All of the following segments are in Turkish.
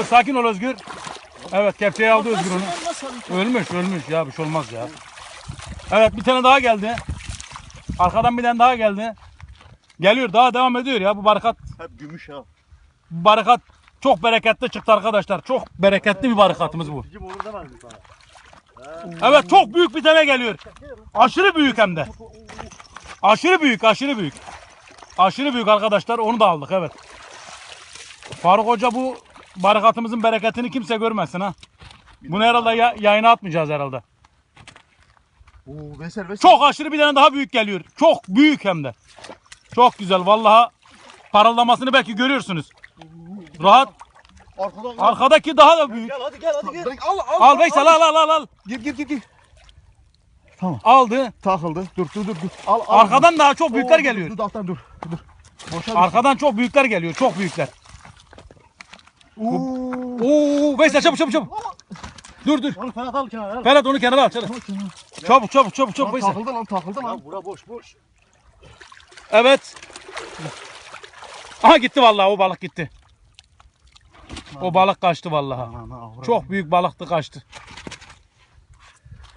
dur sakin ol Özgür. Evet kepçeyi aldı Özgür onu. Ölmüş ölmüş ya bir şey olmaz ya. Evet bir tane daha geldi. Arkadan bir tane daha geldi. Geliyor daha devam ediyor ya bu barikat. Hep gümüş ha. Bu barikat çok bereketli çıktı arkadaşlar. Çok bereketli bir barikatımız bu. Evet çok büyük bir tane geliyor. Aşırı büyük hem de. Aşırı büyük aşırı büyük. Aşırı büyük arkadaşlar onu da aldık evet. Faruk Hoca bu barikatımızın bereketini kimse görmesin ha. Bunu herhalde ya- yayına atmayacağız herhalde. Oo Veysel Veysel. Çok aşırı bir tane daha büyük geliyor. Çok büyük hem de. Çok güzel vallahi parıldamasını belki görüyorsunuz. Rahat. Arkadan Arkadaki daha da büyük. Gel hadi gel hadi gel. Al al. Al Veysel al al al al. Gir gir gir gir. Aldı. Takıldı. Dur dur dur. dur. Al al. Arkadan daha çok Oo, büyükler dur, geliyor. Dur dur dur. Dur. Boşa dur. Arkadan çok büyükler geliyor. Çok büyükler. Oo. Oo Veysel çabuk çabuk çabuk. Dur dur. Onu Ferhat al kenara. al. Ferhat onu kenara al. Çabuk çabuk çabuk çabuk, çabuk Lan Veysel. takıldı lan takıldı lan. Lan bura boş boş. Evet. Aha gitti vallahi o balık gitti. O balık kaçtı vallahi. Ana. Çok büyük balıktı kaçtı.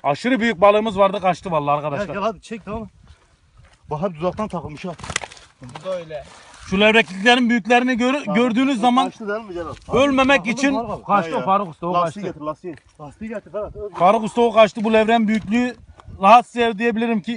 Aşırı büyük balığımız vardı kaçtı vallahi Gel arkadaşlar. gel hadi çek tamam. Bak hep uzaktan takılmış ha. Bu da öyle. Şu levrekliklerin büyüklerini gör- gördüğünüz zaman Kaçtı değil mi Celal? ölmemek için kaçtı o. Faruk Usta o Lastiği kaçtı. getir lastiği. Lastiği getir Ferhat. Faruk Usta o kaçtı bu levren büyüklüğü rahatsız ev diyebilirim ki